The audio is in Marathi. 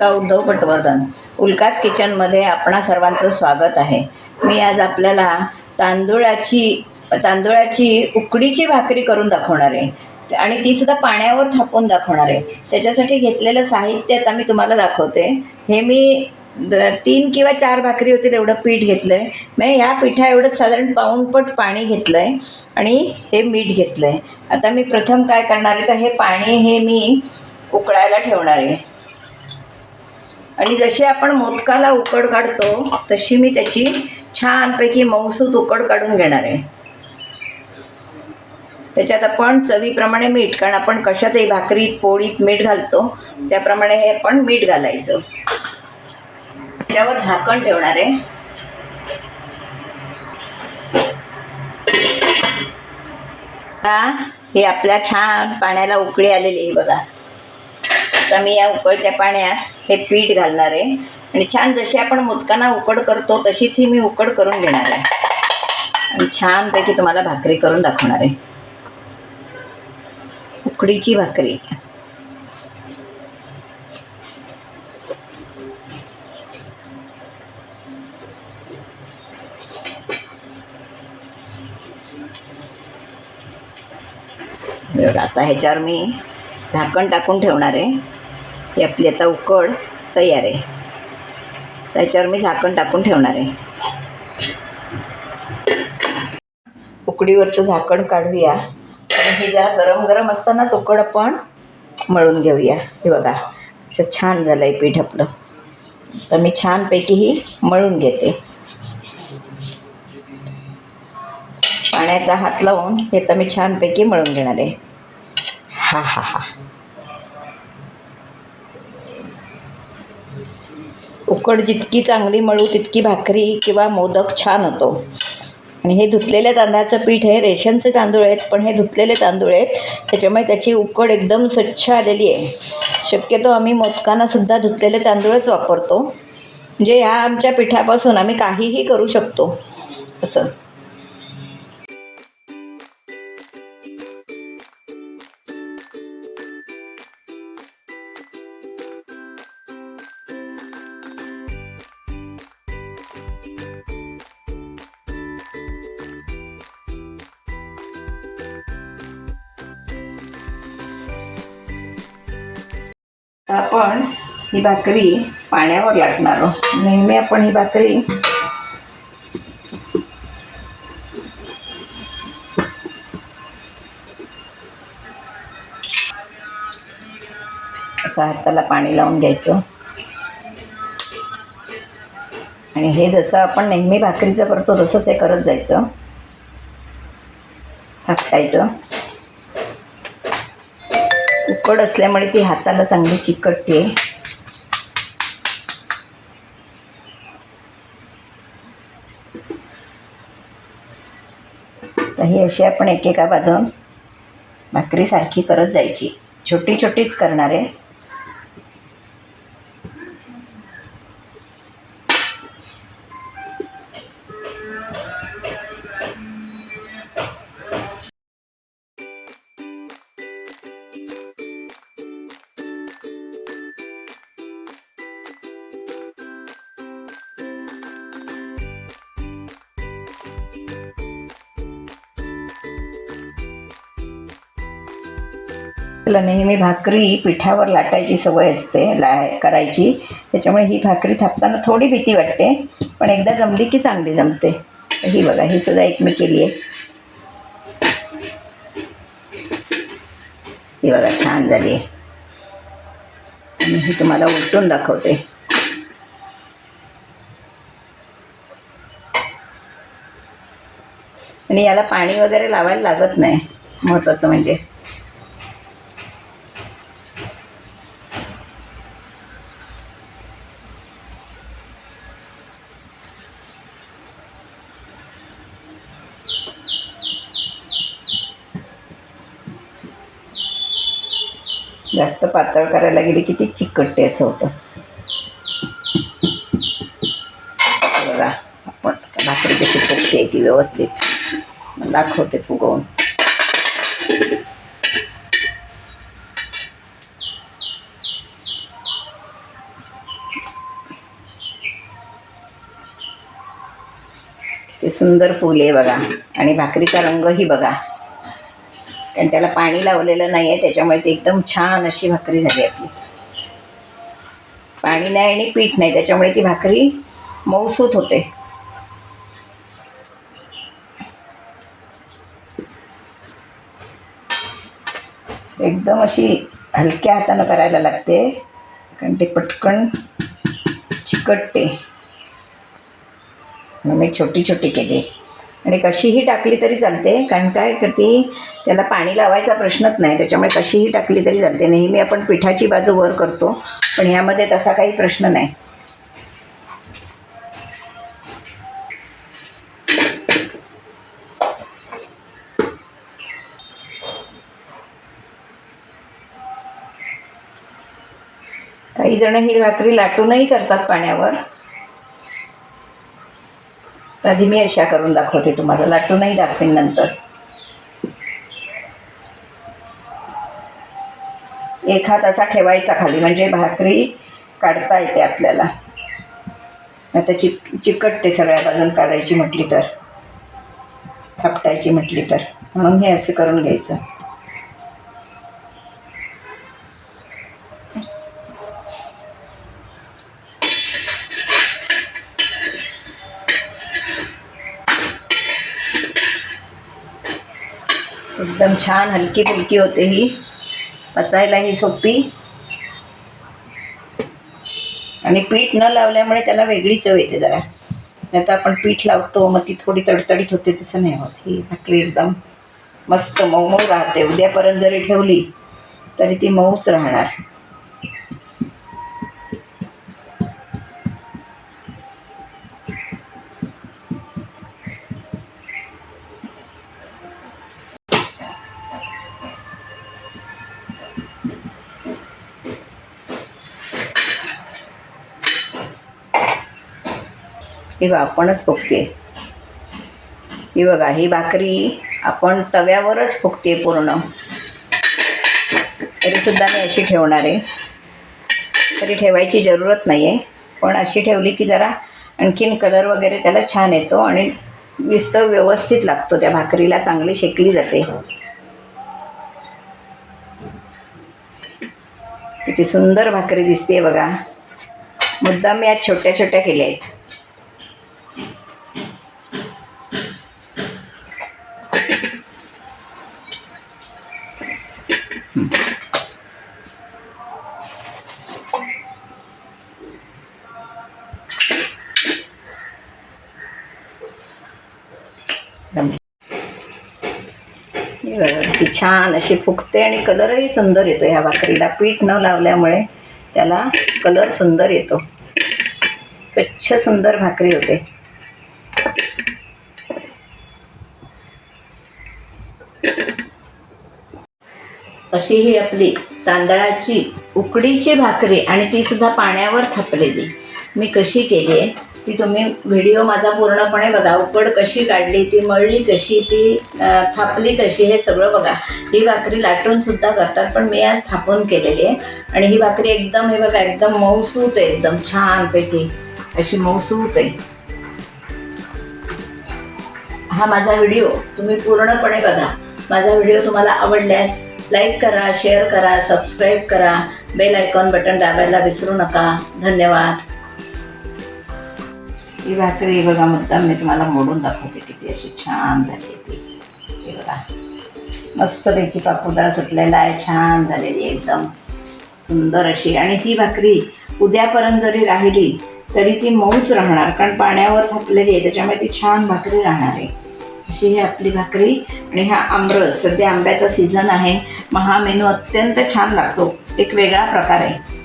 का उद्धव पटवर्धन? उल्काच किचनमध्ये आपणा सर्वांचं स्वागत आहे. मी आज आपल्याला तांदूळाची तांदूळाची उकडीची भाकरी करून दाखवणार आहे. आणि ती सुद्धा पाण्यावर थापून दाखवणार आहे. त्याच्यासाठी घेतलेलं साहित्य आता मी तुम्हाला दाखवते. हे मी द तीन किंवा चार भाकरी होतील एवढं पीठ घेतलं आहे मी ह्या पिठा एवढं साधारण पाऊणपट पाणी घेतलं आहे आणि हे मीठ घेतलं आहे आता मी प्रथम काय करणार आहे तर हे पाणी हे मी उकळायला ठेवणार आहे. आणि जशी आपण मोदकाला उकड काढतो तशी मी त्याची छानपैकी मऊसूत उकड काढून घेणार आहे. त्याच्यात आपण चवीप्रमाणे मीठ कारण आपण कशातही भाकरीत पोळीत मीठ घालतो त्याप्रमाणे हे आपण मीठ घालायचं. त्याच्यावर झाकण ठेवणार आहे. हे आपल्या छान पाण्याला उकळी आलेली आहे बघा. आता मी या उकळत्या पाण्यात हे पीठ घालणार आहे. आणि छान जशी आपण मोदकांना उकड करतो तशीच ही मी उकड करून घेणार आहे. आणि छानपैकी तुम्हाला भाकरी करून दाखवणार आहे. उकडीची भाकरी. बरं, आता ह्याच्यावर मी झाकण टाकून ठेवणार आहे. ही आपली आता उकड तयार आहे. त्याच्यावर मी झाकण टाकून ठेवणार आहे. उकडीवरचं झाकण काढूया. आणि हे जरा गरम गरम असतानाच उकड आपण मळून घेऊया. हे बघा असं छान झालं आहे पीठ आपलं. तर मी छानपैकी ही मळून घेते. पाण्याचा हात लावून हे तर मी छानपैकी मळून घेणार आहे. हा हा हा. उकड जितकी चांगली मळू तितकी भाकरी किंवा मोदक छान होतो. आणि हे धुतलेल्या तांदळाचं पीठ हे रेशनचे तांदूळ आहेत पण हे धुतलेले तांदूळ आहेत. त्याच्यामुळे त्याची उकड एकदम स्वच्छ आलेली आहे. शक्यतो आम्ही मोदकांनासुद्धा धुतलेले तांदूळच वापरतो. म्हणजे ह्या आमच्या पिठापासून आम्ही काहीही करू शकतो. असं. आपण ही भाकरी पाण्यावर लाटणार आहोत. नेहमी आपण ही भाकरी असं हाताला पाणी लावून घ्यायचं. आणि हे जसं आपण नेहमी भाकरीचं करतो तसंच हे करत जायचं. थापटायचं. उकड असल्यामुळे ती हाताला चांगली चिकटते. तर ही अशी आपण एकेका बाजून भाकरी सारखी करत जायची. छोटी छोटीच करणार. आहे त्याला नेहमी भाकरी पिठावर लाटायची सवय असते ला करायची. त्याच्यामुळे ही भाकरी थापताना थोडी भीती वाटते पण एकदा जमली की चांगली जमते. ही बघा ही सुद्धा एक मी केली आहे. ही बघा छान झाली आहे. आणि ही तुम्हाला उलटून दाखवते. आणि याला पाणी वगैरे लावायला लागत नाही महत्त्वाचं म्हणजे. जास्त पातळ करायला गेली की ते चिकटते असं होतं. बघा आपण भाकरी कशी फुगते ती व्यवस्थित. दाखवते फुगवून. ते सुंदर फुले बघा. आणि भाकरीचा रंगही बघा. कारण त्याला पाणी लावलेलं नाही आहे त्याच्यामुळे ती एकदम छान अशी भाकरी झाली आपली. पाणी नाही आणि पीठ नाही त्याच्यामुळे ती भाकरी मऊसूत होते. एकदम अशी हलक्या हातानं करायला लागते कारण ते पटकन चिकटते. म्हणून मी छोटी छोटी केली. आणि कशीही टाकली तरी चालते कारण काय ती त्याला पाणी लावायचा प्रश्नच नाही त्याच्यामुळे कशीही टाकली तरी चालते. नेहमी आपण पिठाची बाजू वर करतो पण ह्यामध्ये तसा काही प्रश्न नाही. काही जण ही भाकरी लाटूनही करतात पाण्यावर. तर आधी मी अशा करून दाखवते तुम्हाला. लाटूनही दाखवेन नंतर. एक हात असा ठेवायचा खाली म्हणजे भाकरी काढता येते आपल्याला. आता चिक चिकटते सगळ्या बाजून काढायची म्हटली तर थापटायची म्हटली तर. म्हणून हे असं करून घ्यायचं. एकदम छान हलकी फुलकी होते ही. पचायलाही सोपी. आणि पीठ न लावल्यामुळे त्याला वेगळी चव येते जरा. नाही तर आपण पीठ लावतो मग ती थोडी तडतडीत होते तसं नाही होत. ही भाकरी एकदम मस्त मऊ मऊ राहते. उद्यापर्यंत जरी ठेवली तरी ती मऊच राहणार. ही बा आपणच फुकते ही बघा ही भाकरी आपण तव्यावरच फुकते पूर्ण. तरीसुद्धा मी अशी ठेवणार आहे. तरी ठेवायची जरूरत नाही आहे पण अशी ठेवली की जरा आणखीन कलर वगैरे त्याला छान येतो आणि दिसतं व्यवस्थित लागतो. त्या भाकरीला चांगली शेकली जाते. किती सुंदर भाकरी दिसते बघा. मुद्दाम मी आज छोट्या छोट्या केल्या आहेत. ती छान अशी फुगते आणि कलरही सुंदर येतो ह्या भाकरीला पीठ न लावल्यामुळे त्याला कलर सुंदर येतो. स्वच्छ सुंदर भाकरी होते. अशी ही आपली तांदळाची उकडीची भाकरी आणि ती सुद्धा पाण्यावर थापलेली. मी कशी केली आहे? ती तुम्ही व्हिडिओ माझा पूर्णपणे बघा उकड कशी काढली ती मळली कशी ती थापली कशी हे सगळं बघा. ही भाकरी लाटून सुद्धा करतात पण मी आज थापून केलेली आहे. आणि ही भाकरी एकदम हे बघा एकदम मऊसूत आहे एकदम छानपैकी. अशी मऊसूत आहे. हा माझा व्हिडिओ तुम्ही पूर्णपणे बघा. माझा व्हिडिओ तुम्हाला आवडल्यास लाईक करा शेअर करा सबस्क्राईब करा. बेल आयकॉन बटन दाबायला विसरू नका. धन्यवाद. ही भाकरी बघा मुद्दाम मी तुम्हाला मोडून दाखवते किती अशी छान झाली ती. हे बघा. मस्तपैकी पापुदा सुटलेला आहे छान झालेली एकदम. सुंदर अशी. आणि ही भाकरी उद्यापर्यंत जरी राहिली तरी ती मऊच राहणार. कारण पाण्यावर थापलेली आहे त्याच्यामुळे ती छान भाकरी राहणार आहे. अशी ही आपली भाकरी आणि हा आमरस. सध्या आंब्याचा सीझन आहे. मग हा मेनू अत्यंत छान लागतो. एक वेगळा प्रकार आहे.